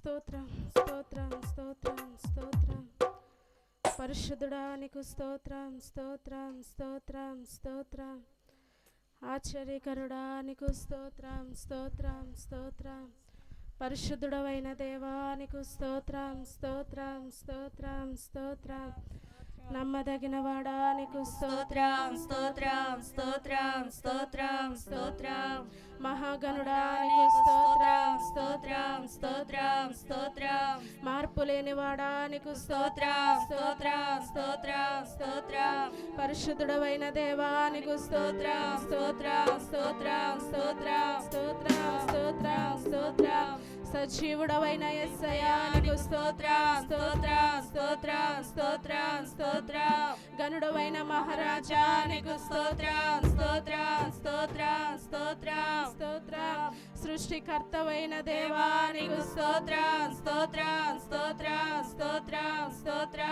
స్తోత్రం స్తోత్రం స్తోత్రం స్తోత్రం. పరిశుద్ధుడా నీకు స్తోత్రం స్తోత్రం స్తోత్రం స్తోత్రం. ఆశ్చర్యకరుడా నీకు స్తోత్రం స్తోత్రం స్తోత్రం. పరిశుద్ధుడవైన దేవా నీకు స్తోత్రం స్తోత్రం స్తోత్రం స్తోత్రం. నమ్మదగిన వాడా నీకు స్తోత్రం స్తోత్రం స్తోత్రం స్తోత్రం స్తోత్రం మహాగణుడా నీకు స్తోత్రం స్తోత్రం స్తోత్రం స్తోత్రం మార్పు లేని వాడా నీకు స్తోత్రం స్తోత్రం స్తోత్రం స్తోత్రం పరిశుద్ధుడవైన దేవా నీకు స్తోత్రం స్తోత్రం స్తోత్రం స్తోత్రం స్తోత్రం స్తోత్రం స్తోత్రం సజీవుడవైన ఎస్సయానికి స్తోత్ర స్తోత్ర స్తోత్ర స్తోత్ర స్తోత్ర గనుడవైన మహారాజానికి స్తోత్ర స్తోత్ర స్తోత్ర స్తోత్ర స్తోత్ర సృష్టికర్తవైన దేవానికి స్తోత్ర స్తోత్ర స్తోత్ర స్తోత్ర స్తోత్ర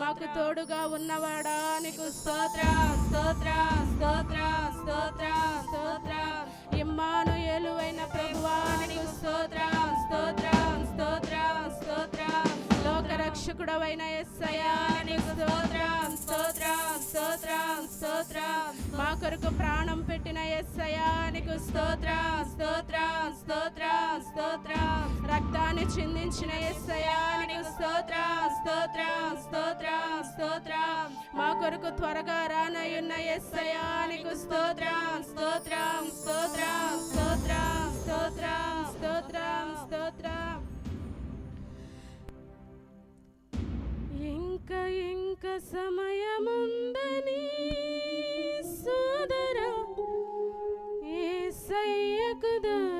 మాకు తోడుగా ఉన్నవాడా నీకు స్తోత్ర స్తోత్ర స్తోత్ర స్తోత్ర స్తోత్రం ఇమ్మానుయేలువైన ప్రభువా ప్రభువానికి స్తోత్రం స్తోత్రం స్తోత్రం స్తోత్రం. లోక రక్షకుడవైన ఎస్సయానికి స్తోత్రం స్తోత్రం స్తోత్రం స్తోత్రం. మా కొరకు ప్రాణం నాయన ఎస్సయానికి నీకు స్తోత్రం స్తోత్రం స్తోత్రం స్తోత్రం రక్తాన్ని చిందించిన ఎస్సయానికి నీకు స్తోత్రం స్తోత్రం స్తోత్రం స్తోత్రం మా కొరకు త్వరగా రానయున్న ఎస్సయానికి నీకు స్తోత్రం స్తోత్రం స్తోత్రం స్తోత్రం స్తోత్రం స్తోత్రం స్తోత్రం ఇంకా ఇంకా సమయం Wonder.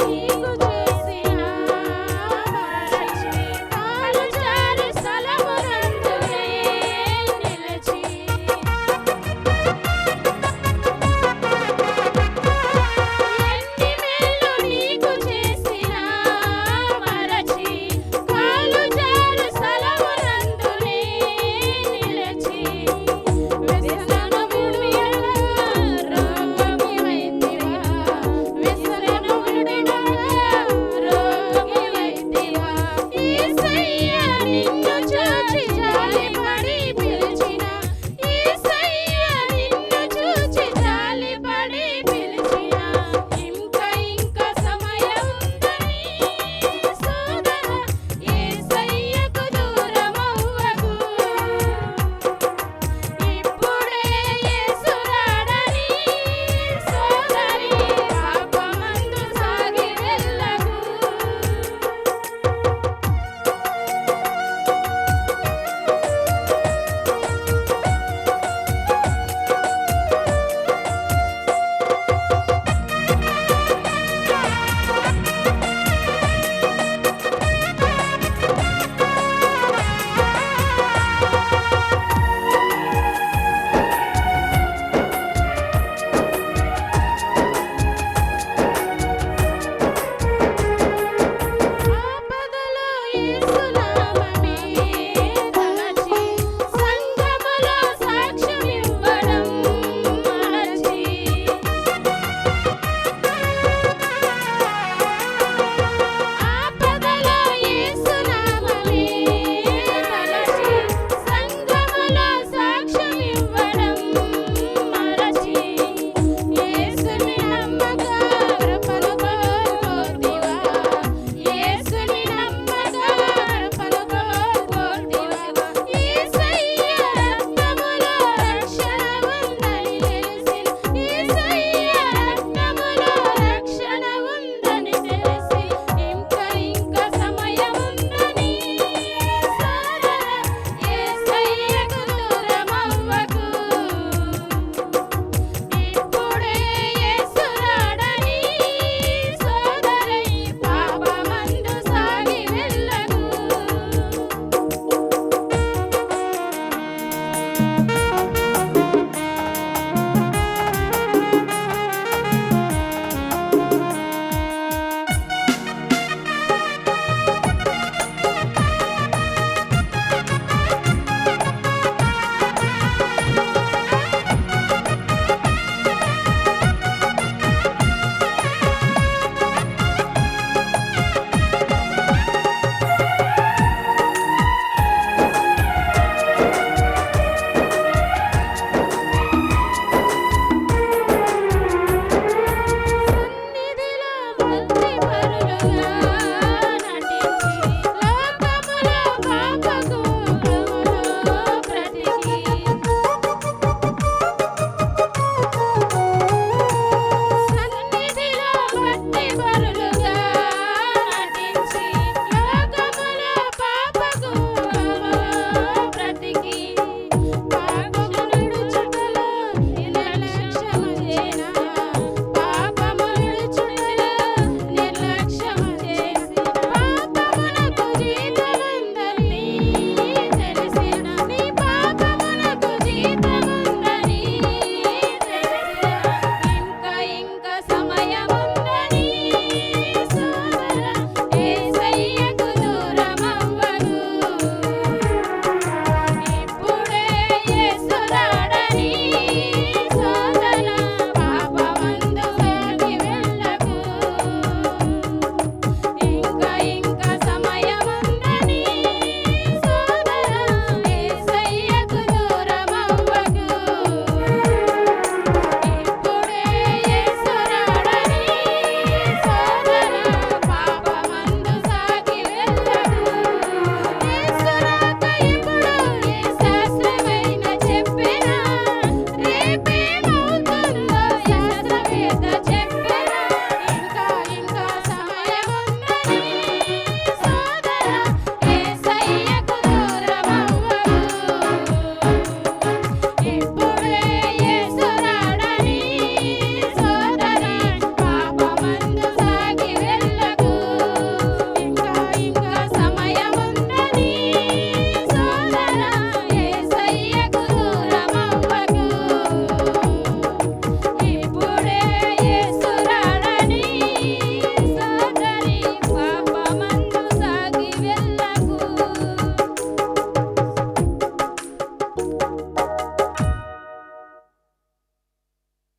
నీకు